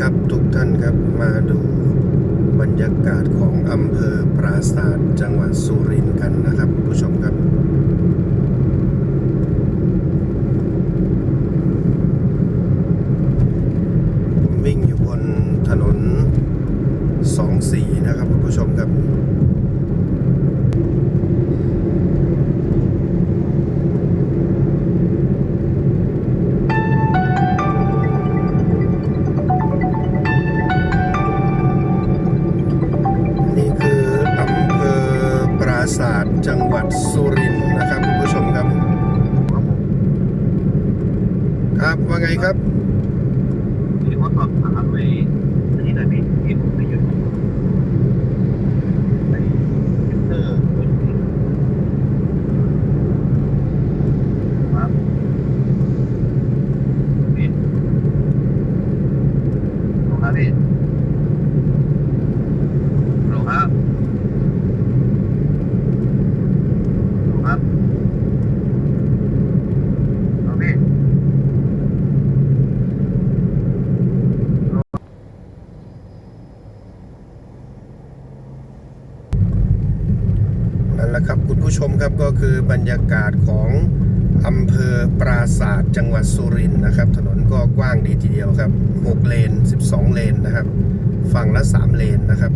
ครับทุกท่านครับมาดูบรรยากาศของอำเภอปราสาทจังหวัดสุรินทร์กันนะครับผู้ชมครับ วิ่งอยู่บนถนนสองสีนะครับคุณผู้ชมครับ จังหวัดสุรินทร์นะครับคุณผู้ชมครับ ครับว่าไงครับเห็นว่าสอบถามไปที่ไหนพี่ที่ผมไปอยู่ในเซ็นเตอร์ตัวนี้ครับพี่ลงครับพี่ลงครับลงครับลงพี่ นั่นแหละครับคุณผู้ชมครับก็คือบรรยากาศของอำเภอปราศาสตร์จังหวัดสุรินทร์นะครับ ถนนก็กว้างดีทีเดียวครับ 6 เลน 12 เลนนะครับ ฝั่งละ 3 เลนนะครับ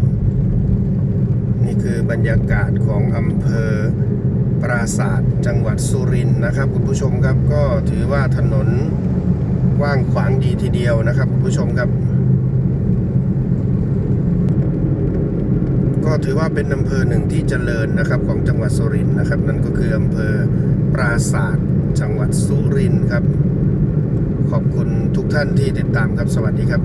นี่คือบรรยากาศของอำเภอปราศาสตร์จังหวัดสุรินทร์นะครับ คุณผู้ชมครับก็ถือว่าถนนกว้างขวางดีทีเดียวนะครับคุณผู้ชมครับ ก็ถือว่าเป็นอำเภอหนึ่งที่เจริญนะครับของจังหวัดสุรินทร์นะครับ นั่นก็คืออำเภอปราศาสตร์จังหวัดสุรินทร์ครับ ขอบคุณทุกท่านที่ติดตามครับสวัสดีครับ